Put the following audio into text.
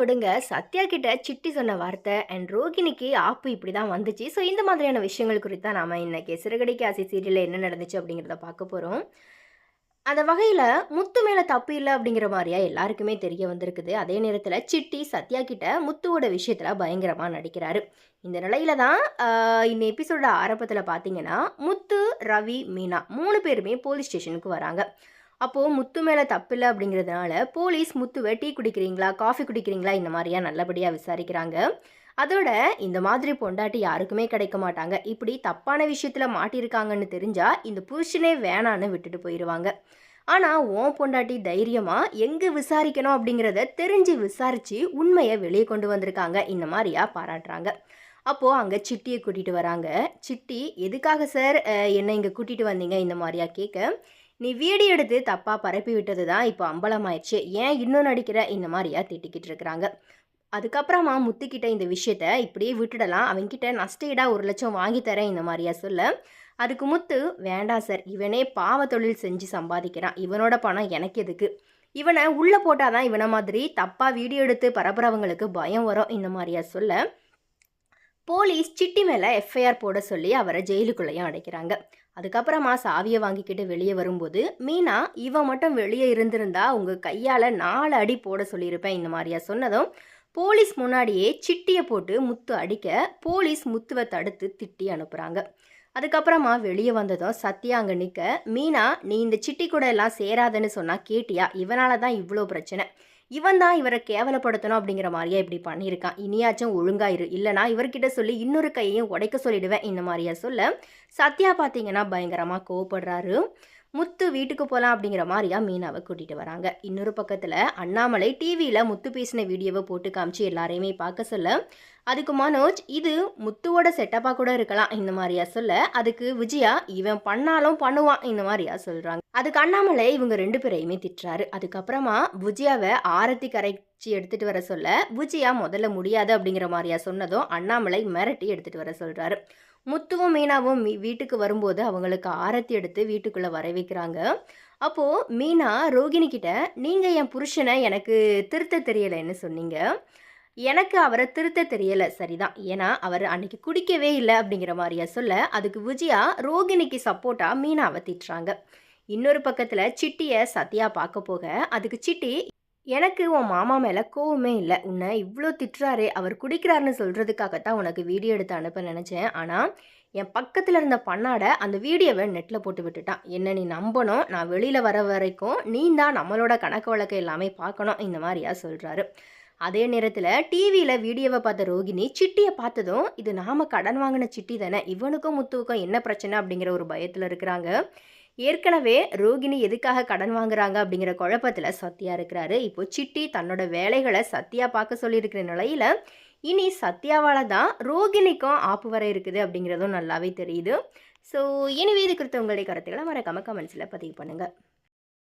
விடுங்க. சத்யா கிட்ட சிட்டி சொன்ன வார்த்தை அண்ட் ரோகிணிக்கு ஆப்பு இப்படி தான் வந்துச்சு. ஸோ இந்த மாதிரியான விஷயங்கள் குறித்து தான் நாம் இன்னைக்கு சிறுகடைக்கு ஆசை சீரியலில் என்ன நடந்துச்சு அப்படிங்கிறத பார்க்க போகிறோம் அந்த வகையில் முத்து மேலே தப்பு இல்லை அப்படிங்கிற மாதிரியா எல்லாருக்குமே தெரிய வந்திருக்குது. அதே நேரத்தில் சிட்டி சத்யா கிட்ட முத்துவோட விஷயத்தில் பயங்கரமாக நடிக்கிறாரு. இந்த நிலையில தான் இந்த எபிசோட ஆரம்பத்தில் பார்த்தீங்கன்னா முத்து ரவி மீனா மூணு பேருமே போலீஸ் ஸ்டேஷனுக்கு வராங்க. அப்போது முத்து மேலே தப்பில்லை அப்படிங்கிறதுனால போலீஸ் முத்துவை டீ குடிக்கிறீங்களா காஃபி குடிக்கிறீங்களா இந்த மாதிரியா நல்லபடியாக விசாரிக்கிறாங்க. அதோட இந்த மாதிரி பொண்டாட்டி யாருக்குமே கிடைக்க மாட்டாங்க. இப்படி தப்பான விஷயத்தில் மாட்டியிருக்காங்கன்னு தெரிஞ்சால் இந்த புருஷனே வேணான்னு விட்டுட்டு போயிடுவாங்க ஆனால் ஓம் பொண்டாட்டி தைரியமாக எங்கே விசாரிக்கணும்? அப்படிங்கிறத தெரிஞ்சு விசாரித்து உண்மையை வெளியே கொண்டு வந்திருக்காங்க. இந்த மாதிரியா பாராட்டுறாங்க. அப்போது அங்கே சிட்டியை கூட்டிகிட்டு வராங்க. சிட்டி எதுக்காக சார் என்னை இங்கே கூட்டிகிட்டு வந்தீங்க? இந்த மாதிரியா கேட்க நீ வீடியோ எடுத்து தப்பாக பரப்பி விட்டது தான் இப்போ அம்பலமாயிடுச்சு. ஏன் இன்னும் நடிக்கிற? இந்த மாதிரியா திட்டிக்கிட்டு இருக்கிறாங்க. அதுக்கப்புறமா முத்துக்கிட்ட இந்த விஷயத்த இப்படியே விட்டுடலாம். அவன்கிட்ட நஷ்டீடாக ஒரு லட்சம் வாங்கி தரேன் இந்த மாதிரியா சொல்ல. அதுக்கு முத்து வேண்டாம் சார். இவனே பாவ தொழில் செஞ்சு சம்பாதிக்கிறான். இவனோட பணம் எனக்கு எதுக்கு? இவனை உள்ளே போட்டாதான் இவனை மாதிரி தப்பாக வீடியோ எடுத்து பரப்புறவங்களுக்கு பயம் வரும். இந்த மாதிரியா சொல்ல. போலீஸ் சிட்டி மேலே எஃப்ஐஆர் போட சொல்லி அவரை ஜெயிலுக்குள்ளேயும் அடைக்கிறாங்க. அதுக்கப்புறமா சாவியை வாங்கிக்கிட்டு வெளியே வரும்போது மீனா இவன் மட்டும் வெளியே இருந்திருந்தா உங்கள் கையால் நாலு அடி போட சொல்லியிருப்பேன் இந்த மாதிரியா சொன்னதும் போலீஸ் முன்னாடியே சிட்டியை போட்டு முத்து அடிக்க போலீஸ் முத்துவை தடுத்து திட்டி அனுப்புகிறாங்க அதுக்கப்புறமா வெளியே வந்ததும் சத்யா அங்கே நிற்க மீனா நீ இந்த சிட்டி கூட எல்லாம் சேராதன்னு சொன்னால் கேட்டியா? இவனால தான் இவ்வளோ பிரச்சனை. இவன் தான் இவரை கேவலப்படுத்தணும் அப்படிங்கிற மாதிரியே இப்படி பண்ணியிருக்கான். இனியாச்சும் ஒழுங்காயிரு இல்லைனா இவர்கிட்ட சொல்லி இன்னொரு கையையும் உடைக்க சொல்லிடுவேன். இந்த மாதிரியா சொல்ல சத்யா பார்த்தீங்கன்னா பயங்கரமாக கோவப்படுறாரு. முத்து வீட்டுக்கு போகலாம் அப்படிங்கிற மாதிரியா மீனாவை கூட்டிகிட்டு வராங்க. இன்னொரு பக்கத்தில் அண்ணாமலை டிவியில் முத்து பேசின வீடியோவை போட்டு காமிச்சு எல்லாரையுமே பார்க்க சொல்ல அதுக்கு மனோஜ் இது முத்துவோட செட்டப்பாக கூட இருக்கலாம் இந்த மாதிரியா சொல்ல அதுக்கு விஜயா இவன் பண்ணாலும் பண்ணுவான் இந்த மாதிரியா சொல்கிறாங்க அதுக்கு அண்ணாமலை இவங்க ரெண்டு பேரையுமே திட்டுறாரு. அதுக்கப்புறமா விஜயாவை ஆரத்தி கரைச்சி எடுத்துகிட்டு வர சொல்ல விஜயா முதல்ல முடியாது அப்படிங்கிற மாதிரியா சொன்னதும் அண்ணாமலை மிரட்டி எடுத்துகிட்டு வர சொல்கிறாரு முத்துவும் மீனாவும் வீட்டுக்கு வரும்போது அவங்களுக்கு ஆரத்தி எடுத்து வீட்டுக்குள்ளே வர வைக்கிறாங்க. அப்போது மீனா ரோகிணி கிட்ட நீங்கள் என் புருஷனை எனக்கு திருத்த தெரியலைன்னு சொன்னீங்க. எனக்கு அவரை திருத்த தெரியலை. சரிதான். ஏன்னா அவர் அன்னைக்கு குடிக்கவே இல்லை. அப்படிங்கிற மாதிரியா சொல்ல அதுக்கு விஜயா ரோகிணிக்கு சப்போர்ட்டாக மீனாவை திட்டுறாங்க. இன்னொரு பக்கத்தில் சிட்டியை சத்யா பார்க்க போக அதுக்கு சிட்டி எனக்கு உன் மாமா மேலே கோவமே இல்லை. உன்னை இவ்வளோ திட்டுறாரே. அவர் குடிக்கிறாருன்னு சொல்கிறதுக்காகத்தான் உனக்கு வீடியோ எடுத்து அனுப்ப நினச்சேன். ஆனால் என் பக்கத்தில் இருந்த பண்ணாட அந்த வீடியோவை நெட்டில் போட்டு விட்டுட்டான். என்ன நீ நம்பணும். நான் வெளியில் வர வரைக்கும் நீ தான் நம்மளோட கணக்கு வழக்கு எல்லாமே பார்க்கணும். இந்த மாதிரியா சொல்கிறாரு அதே நேரத்தில் டிவியில் வீடியோவை பார்த்த ரோகிணி சிட்டியை பார்த்ததும் இது நாம் கடன் வாங்கின சிட்டி தானே. இவனுக்கும் முத்துவுக்கும் என்ன பிரச்சனை அப்படிங்கிற ஒரு பயத்தில் இருக்கிறாங்க. ஏற்கனவே ரோகிணி எதுக்காக கடன் வாங்குறாங்க அப்படிங்கிற குழப்பத்தில் சத்யா இருக்கிறாரு. இப்போ சிட்டி தன்னோட வேலைகளை சத்யா பார்க்க சொல்லியிருக்கிற நிலையில் இனி சத்யாவால் தான் ரோகிணிக்கும் ஆப்பு வர இருக்குது அப்படிங்கிறதும் நல்லாவே தெரியுது. ஸோ இனிவே இது குறித்த உங்களுடைய கருத்துக்களை மறக்காமல் கமெண்ட்ஸில் பதிவு பண்ணுங்கள்